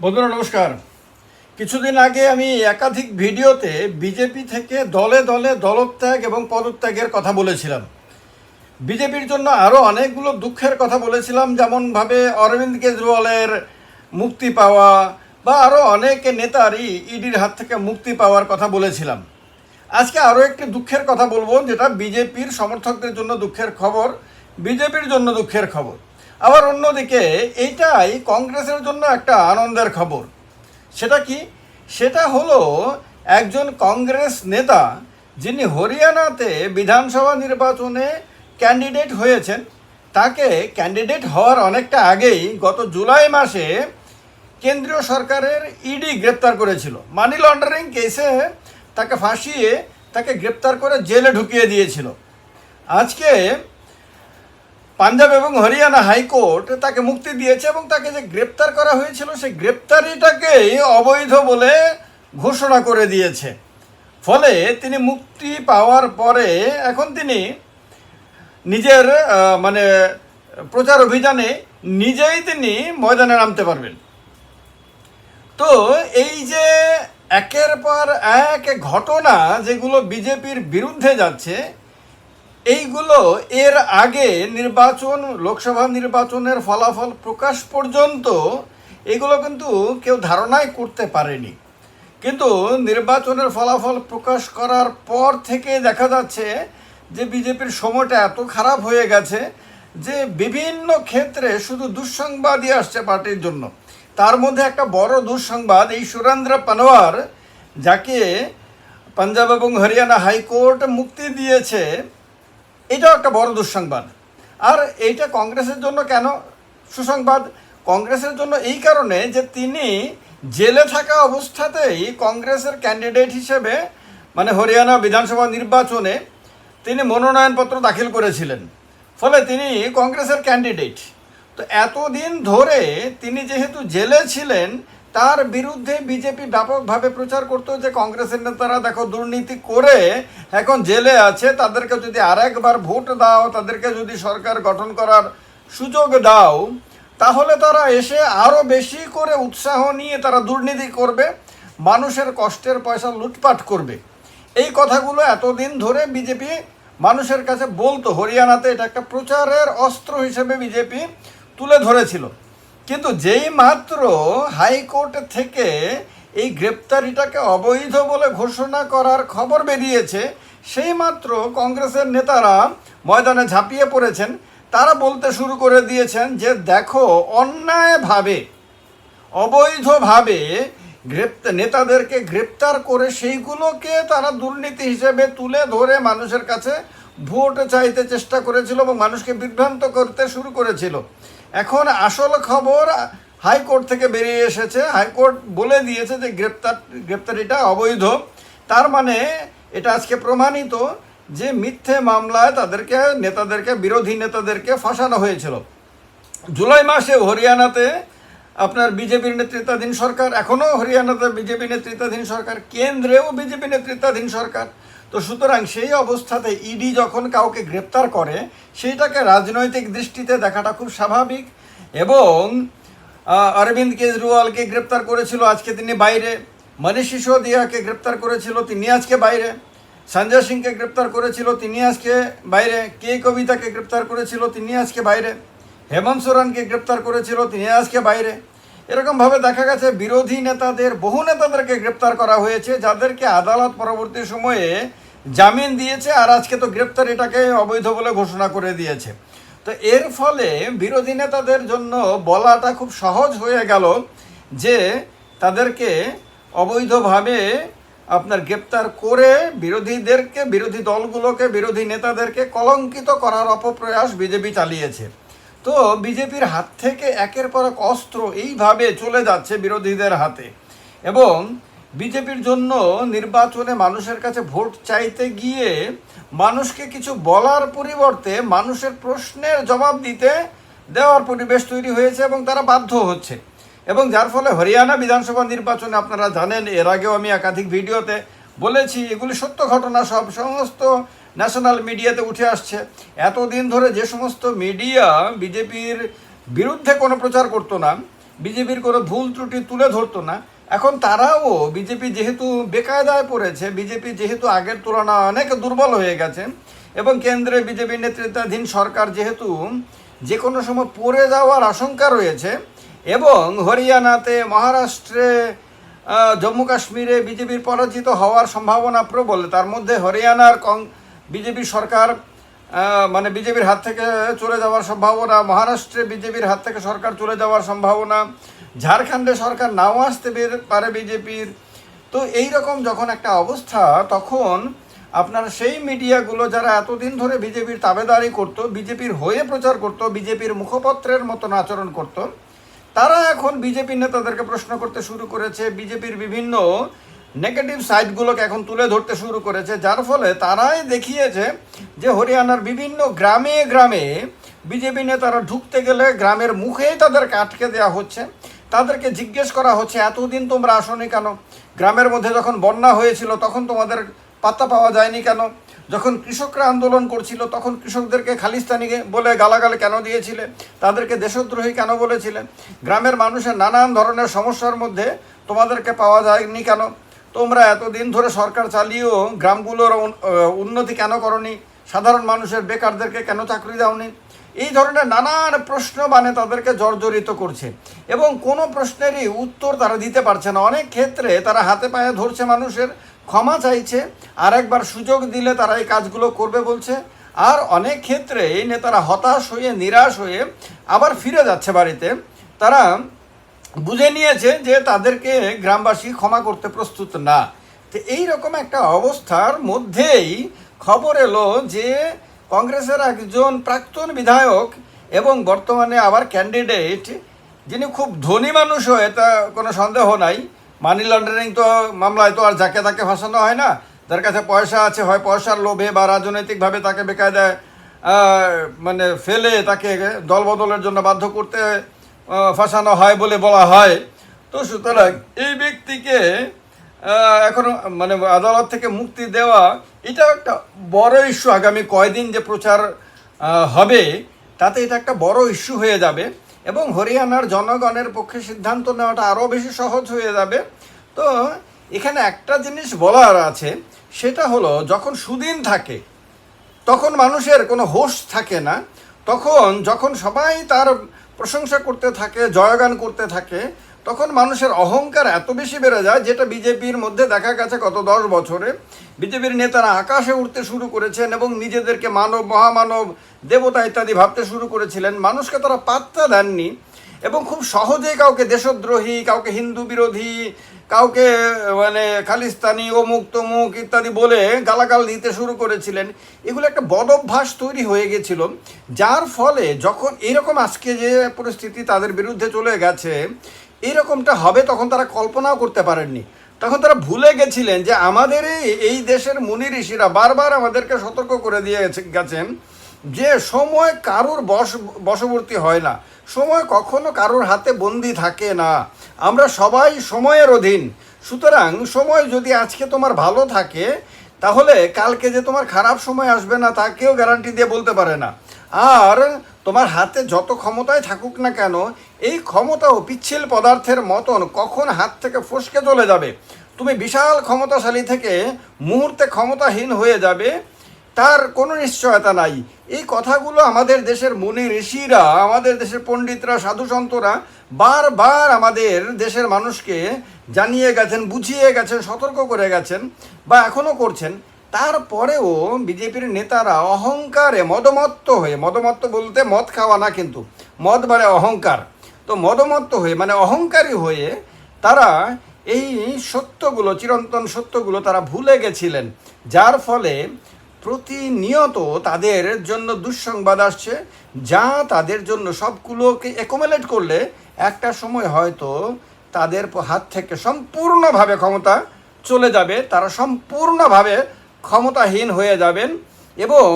বন্ধুরা, নমস্কার। কিছুদিন আগে আমি একাধিক ভিডিওতে বিজেপি থেকে দলে দলে দলত্যাগ এবং পদত্যাগের কথা বলেছিলাম। বিজেপির জন্য আরও অনেকগুলো দুঃখের কথা বলেছিলাম, যেমনভাবে অরবিন্দ কেজরিওয়ালের মুক্তি পাওয়া বা আরও অনেক নেতারই ইডির হাত থেকে মুক্তি পাওয়ার কথা বলেছিলাম। আজকে আরও একটি দুঃখের কথা বলব, যেটা বিজেপির সমর্থকদের জন্য দুঃখের খবর, বিজেপির জন্য দুঃখের খবর। আবার অন্যদিকে এইটাই কংগ্রেসের জন্য একটা আনন্দের খবর। সেটা কি? সেটা হলো একজন কংগ্রেস নেতা যিনি হরিয়ানাতে বিধানসভা নির্বাচনে ক্যান্ডিডেট হয়েছেন। তাকে ক্যান্ডিডেট হওয়ার অনেকটা আগেই গত জুলাই মাসে কেন্দ্রীয় সরকারের ইডি গ্রেপ্তার করেছিল। মানি লন্ডারিং কেসে তাকে ফাঁসিয়ে তাকে গ্রেপ্তার করে জেলে ঢুকিয়ে দিয়েছিল। আজকে পাঞ্জাব এবং হরিয়ানা হাইকোর্ট তাকে মুক্তি দিয়েছে এবং তাকে যে গ্রেপ্তার করা হয়েছিল, সেই গ্রেপ্তারিটাকেই অবৈধ বলে ঘোষণা করে দিয়েছে। ফলে তিনি মুক্তি পাওয়ার পরে এখন তিনি নিজের মানে প্রচার অভিযানে নিজেই তিনি ময়দানে নামতে পারবেন। তো এই যে একের পর এক ঘটনা যেগুলো বিজেপির বিরুদ্ধে যাচ্ছে এইগুলো এর আগে নির্বাচন, লোকসভা নির্বাচনের ফলাফল প্রকাশ পর্যন্ত এগুলো কিন্তু কেউ ধারণাই করতে পারেনি। কিন্তু নির্বাচনের ফলাফল প্রকাশ করার পর থেকে দেখা যাচ্ছে যে বিজেপির সময়টা এত খারাপ হয়ে গেছে যে বিভিন্ন ক্ষেত্রে শুধু দুঃসংবাদই আসছে পার্টির জন্য। তার মধ্যে একটা বড় দুঃসংবাদ, এই সুরেন্দ্র পানোয়ার, যাকে পাঞ্জাব এবং হরিয়ানা হাইকোর্ট মুক্তি দিয়েছে এটাও একটা বড় দুঃসংবাদ। আর এইটা কংগ্রেসের জন্য কেন সুসংবাদ? কংগ্রেসের জন্য এই কারণে যে তিনি জেলে থাকা অবস্থাতেই কংগ্রেসের ক্যান্ডিডেট হিসেবে মানে হরিয়ানা বিধানসভা নির্বাচনে তিনি মনোনয়নপত্র দাখিল করেছিলেন। ফলে তিনি কংগ্রেসের ক্যান্ডিডেট। তো এতদিন ধরে তিনি যেহেতু জেলে ছিলেন তার বিরুদ্ধে বিজেপি ব্যাপকভাবে প্রচার করতো যে কংগ্রেসের নেতারা দেখো দুর্নীতি করে এখন জেলে আছে, তাদেরকে যদি আরেকবার ভোট দাও, তাদেরকে যদি সরকার গঠন করার সুযোগ দাও, তাহলে তারা এসে আরও বেশি করে উৎসাহ নিয়ে তারা দুর্নীতি করবে, মানুষের কষ্টের পয়সা লুটপাট করবে। এই কথাগুলো এতদিন ধরে বিজেপি মানুষের কাছে বলতো। হরিয়ানাতে এটা একটা প্রচারের অস্ত্র হিসেবে বিজেপি তুলে ধরেছিল। কিন্তু যেই মাত্র হাইকোর্ট থেকে এই গ্রেপ্তারিটাকে অবৈধ বলে ঘোষণা করার খবর বেরিয়েছে, সেই মাত্র কংগ্রেসের নেতারা ময়দানে ঝাঁপিয়ে পড়েছেন। তারা বলতে শুরু করে দিয়েছেন যে, দেখো, অন্যায়ভাবে, অবৈধভাবে গ্রেপ্তার নেতাদেরকে গ্রেপ্তার করে সেইগুলোকে তারা দুর্নীতি হিসেবে তুলে ধরে মানুষের কাছে ভোট চাইতে চেষ্টা করেছিল এবং মানুষকে বিভ্রান্ত করতে শুরু করেছিল। এখন আসল খবর, হাইকোর্ট থেকে বেরিয়ে এসেছে। হাইকোর্ট বলে দিয়েছে যে গ্রেপ্তার, গ্রেপ্তারিটা অবৈধ। তার মানে এটা আজকে প্রমাণিত যে মিথ্যে মামলায় তাদেরকে, নেতাদেরকে, বিরোধী নেতাদেরকে ফাঁসানো হয়েছিল। জুলাই মাসে হরিয়ানাতে আপনার বিজেপির নেতৃত্বাধীন সরকার এখনও হরিয়ানাতে বিজেপি নেতৃত্বাধীন সরকার, কেন্দ্রেও বিজেপি নেতৃত্বাধীন সরকার। তো সুতরাং সেই অবস্থাতে ইডি যখন কাউকে গ্রেপ্তার করে, সেইটাকে রাজনৈতিক দৃষ্টিতে দেখাটা খুব স্বাভাবিক এবং অরবিন্দ কেজরিওয়ালকে গ্রেপ্তার করেছিল আজকে তিনি বাইরে, মনীষ সিসোদিয়াকে গ্রেপ্তার করেছিল তিনি আজকে বাইরে, সঞ্জয় সিংকে গ্রেপ্তার করেছিল তিনি আজকে বাইরে, কে কবিতাকে গ্রেপ্তার করেছিল তিনি আজকে বাইরে, হেমন্ত সোরেনকে গ্রেপ্তার করেছিল তিনি আজকে বাইরে। এরকমভাবে দেখা গেছে বিরোধী নেতাদের, বহু নেতাদেরকে গ্রেপ্তার করা হয়েছে, যাদেরকে আদালত পরবর্তী সময়ে জামিন দিয়েছে আর আজকে তো গ্রেপ্তার এটাকে অবৈধ বলে ঘোষণা করে দিয়েছে। তো এর ফলে বিরোধী নেতাদের জন্য বলাটা খুব সহজ হয়ে গেল যে তাদেরকে অবৈধভাবে আপনার গ্রেপ্তার করে বিরোধীদেরকে, বিরোধী দলগুলোকে, বিরোধী নেতাদেরকে কলঙ্কিত করার অপপ্রয়াস বিজেপি চালিয়েছে। তো বিজেপির হাত থেকে একের পর এক অস্ত্র এইভাবে চলে যাচ্ছে বিরোধীদের হাতে। এবং বিজেপির জন্য নির্বাচনে মানুষের কাছে ভোট চাইতে গিয়ে মানুষকে কিছু বলার পরিবর্তে মানুষের প্রশ্নের জবাব দিতে দেওয়ার পরিবেশ তৈরি হয়েছে এবং তারা বাধ্য হচ্ছে। এবং যার ফলে হরিয়ানা বিধানসভা নির্বাচনে আপনারা জানেন, এর আগেও আমি একাধিক ভিডিওতে বলেছি, এগুলি সত্য ঘটনা সব, সমস্ত ন্যাশনাল মিডিয়াতে উঠে আসছে। এতদিন ধরে যে সমস্ত মিডিয়া বিজেপির বিরুদ্ধে কোনো প্রচার করতো না, বিজেপির কোনো ভুল ত্রুটি তুলে ধরতো না, এখন তারাও বিজেপি যেহেতু বেকায়দায় পড়েছে, বিজেপি যেহেতু আগের তুলনায় অনেক দুর্বল হয়ে গেছে, এবং কেন্দ্রে বিজেপি নেতৃত্বাধীন সরকার যেহেতু যে কোনো সময় পড়ে যাওয়ার আশঙ্কা রয়েছে, এবং হরিয়ানাতে, মহারাষ্ট্রে জম্মু কাশ্মীরে বিজেপির পরাজিত হওয়ার সম্ভাবনা প্রবল, তার মধ্যে হরিয়ানার কং বিজেপি সরকার মানে বিজেপির হাত থেকে চলে যাওয়ার সম্ভাবনা, মহারাষ্ট্রে বিজেপির হাত থেকে সরকার চলে যাওয়ার সম্ভাবনা, ঝাড়খণ্ডে সরকার নাও আসতে পারে বিজেপির। তো এই রকম যখন একটা অবস্থা, তখন আপনার সেই মিডিয়াগুলো যারা এতদিন ধরে বিজেপির তাবেদারি করত, বিজেপির হয়ে প্রচার করত, বিজেপির মুখপত্রের মতন আচরণ করত, তারা এখন বিজেপি নেতাদেরকে প্রশ্ন করতে শুরু করেছে। বিজেপির বিভিন্ন নেগেটিভ সাইডগুলোকে এখন তুলে ধরতে শুরু করেছে, যার ফলে তারাই দেখিয়েছে যে হরিয়ানার বিভিন্ন গ্রামে গ্রামে বিজেপি নেতারা ঢুকতে গেলে গ্রামের মুখেই তাদেরকে আটকে দেওয়া হচ্ছে। তাদেরকে জিজ্ঞেস করা হচ্ছে, এতদিন তোমরা আসনি কেন? গ্রামের মধ্যে যখন বন্যা হয়েছিল, তখন তোমাদের পাত্তা পাওয়া যায়নি কেন? যখন কৃষকরা আন্দোলন করছিল, তখন কৃষকদেরকে খালিস্তানি বলে গালাগাল কেন দিয়েছিলে? তাদেরকে দেশদ্রোহী কেন বলেছিলে? গ্রামের মানুষের নানান ধরনের সমস্যার মধ্যে তোমাদেরকে পাওয়া যায়নি কেন? তোমরা এতদিন ধরে সরকার চালিয়েও গ্রামগুলোর উন্নতি কেন করনি? সাধারণ মানুষের বেকারদেরকে কেন চাকরি দাওনি? এই ধরনের নানান প্রশ্ন মানে তাদেরকে জর্জরিত করছে। এবং কোনো প্রশ্নেরই উত্তর তারা দিতে পারছে না। অনেক ক্ষেত্রে তারা হাতে পায়ে ধরছে মানুষের, ক্ষমা চাইছে আর একবার সুযোগ দিলে তারা এই কাজগুলো করবে বলছে। আর অনেক ক্ষেত্রে এই নেতারা হতাশ হয়ে, নিরাশ হয়ে আবার ফিরে যাচ্ছে বাড়িতে। তারা বুঝে নিয়েছে যে তাদেরকে গ্রামবাসী ক্ষমা করতে প্রস্তুত না। তো এই রকম একটা অবস্থার মধ্যেই খবর এলো যে কংগ্রেসের একজন প্রাক্তন বিধায়ক এবং বর্তমানে আবার ক্যান্ডিডেট যিনি খুব ধনী মানুষ হয়ে তা কোনো সন্দেহ নাই। মানি লন্ডারিং তো মামলায় তো আর যাকে তাকে ফাঁসানো হয় না। যার কাছে পয়সা আছে, হয় পয়সার লোভে বা রাজনৈতিকভাবে তাকে বেকায়দায় মানে ফেলে তাকে দলবদলের জন্য বাধ্য করতে ফাঁসানো হয় বলে বলা হয়। তো সুতরাং এই ব্যক্তিকে এখন মানে আদালত থেকে মুক্তি দেওয়া এটাও একটা বড় ইস্যু। আগামী কয়দিন যে প্রচার হবে, তাতে এটা একটা বড় ইস্যু হয়ে যাবে এবং হরিয়ানার জনগণের পক্ষে সিদ্ধান্ত নেওয়াটা আরও বেশি সহজ হয়ে যাবে। তো এখানে একটা জিনিস বলার আছে, সেটা হলো যখন সুদিন থাকে, তখন মানুষের কোনো হোশ থাকে না। তখন যখন সবাই তার প্রশংসা করতে থাকে, জয়গান করতে থাকে, তখন মানুষের অহংকার এত বেশি বেড়ে যায় যেটা বিজেপির মধ্যে দেখা গেছে গত দশ বছরে। বিজেপির নেতারা আকাশে উঠতে শুরু করেছেন এবং নিজেদেরকে মানব, মহামানব, দেবতা ইত্যাদি ভাবতে শুরু করেছিলেন। মানুষকে তারা পাত্তা দেননি। এবং খুব সহজেই কাউকে দেশদ্রোহী, কাউকে হিন্দু বিরোধী, কাউকে মানে খালিস্তানি, অমুক তমুক ইত্যাদি বলে গালাগাল দিতে শুরু করেছিলেন। এগুলো একটা বদ অভ্যাস তৈরি হয়ে গেছিল, যার ফলে যখন এরকম আজকে যে পরিস্থিতি তাদের বিরুদ্ধে চলে গেছে, এরকমটা হবে তখন তারা কল্পনাও করতে পারেননি। তখন তারা ভুলে গেছিলেন যে আমাদের এই- এই দেশের মুনি ঋষিরা বারবার আমাদেরকে সতর্ক করে দিয়ে গেছেন। যে সময় কারোর বশ বশবর্তী হয় না, সময় কখনো কারোর হাতে বন্দি থাকে না। আমরা সবাই সময়ের অধীন। সুতরাং সময় যদি আজকে তোমার ভালো থাকে, তাহলে কালকে যে তোমার খারাপ সময় আসবে না, তা কেউ গ্যারান্টি দিয়ে বলতে পারে না। আর তোমার হাতে যত ক্ষমতায় থাকুক না কেন, এই ক্ষমতাও পিচ্ছিল পদার্থের মতন কখন হাত থেকে ফসকে চলে যাবে? তুমি বিশাল ক্ষমতাশালী থেকে মুহূর্তে ক্ষমতাহীন হয়ে যাবে তার কোনো নিশ্চয়তা নাই। এই কথাগুলো আমাদের দেশের মুনি ঋষিরা, আমাদের দেশের পণ্ডিতরা সাধুসন্তরা বারবার আমাদের দেশের মানুষকে জানিয়ে গেছেন, বুঝিয়ে গেছেন, সতর্ক করে গেছেন বা এখনও করছেন। তারপরেও বিজেপির নেতারা অহংকারে মদমত্ত হয়ে, মদমত্ত বলতে মদ খাওয়া না কিন্তু, মদ মানে অহংকার। তো মদমত্ত হয়ে মানে অহংকারী হয়ে তারা এই সত্যগুলো, চিরন্তন সত্যগুলো তারা ভুলে গেছিলেন। যার ফলে প্রতিনিয়ত তাদের জন্য দুঃসংবাদ আসছে, যা তাদের জন্য সবগুলোকে অ্যাকোমোলেট করলে একটা সময় হয়তো তাদের হাত থেকে সম্পূর্ণভাবে ক্ষমতা চলে যাবে, তারা সম্পূর্ণভাবে ক্ষমতাহীন হয়ে যাবেন এবং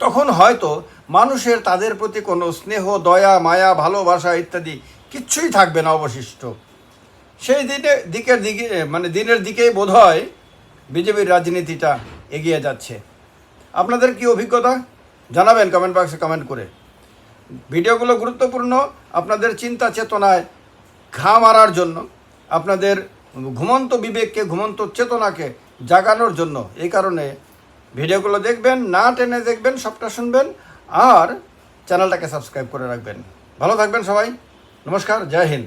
তখন হয়তো মানুষের তাদের প্রতি কোনো স্নেহ, দয়া, মায়া, ভালোবাসা ইত্যাদি কিচ্ছুই থাকবে না অবশিষ্ট। সেই দিনে দিকের দিকে মানে দিনের দিকেই বোধ হয় বিজেপির রাজনীতিটা এগিয়ে যাচ্ছে। আপনাদের কি অভিজ্ঞতা? জানাবেন কমেন্ট বক্সে কমেন্ট করে। ভিডিওগুলো গুরুত্বপূর্ণ, আপনাদের চিন্তা চেতনায় ঘা মারার জন্য, আপনাদের ঘুমন্ত বিবেককে, ঘুমন্ত চেতনাকে জাগানোর জন্য এই কারণে ভিডিওগুলো দেখবেন, না টেনে দেখবেন, সবটা শুনবেন, আর চ্যানেলটাকে সাবস্ক্রাইব করে রাখবেন। ভালো থাকবেন সবাই। নমস্কার, জয় হিন্দ।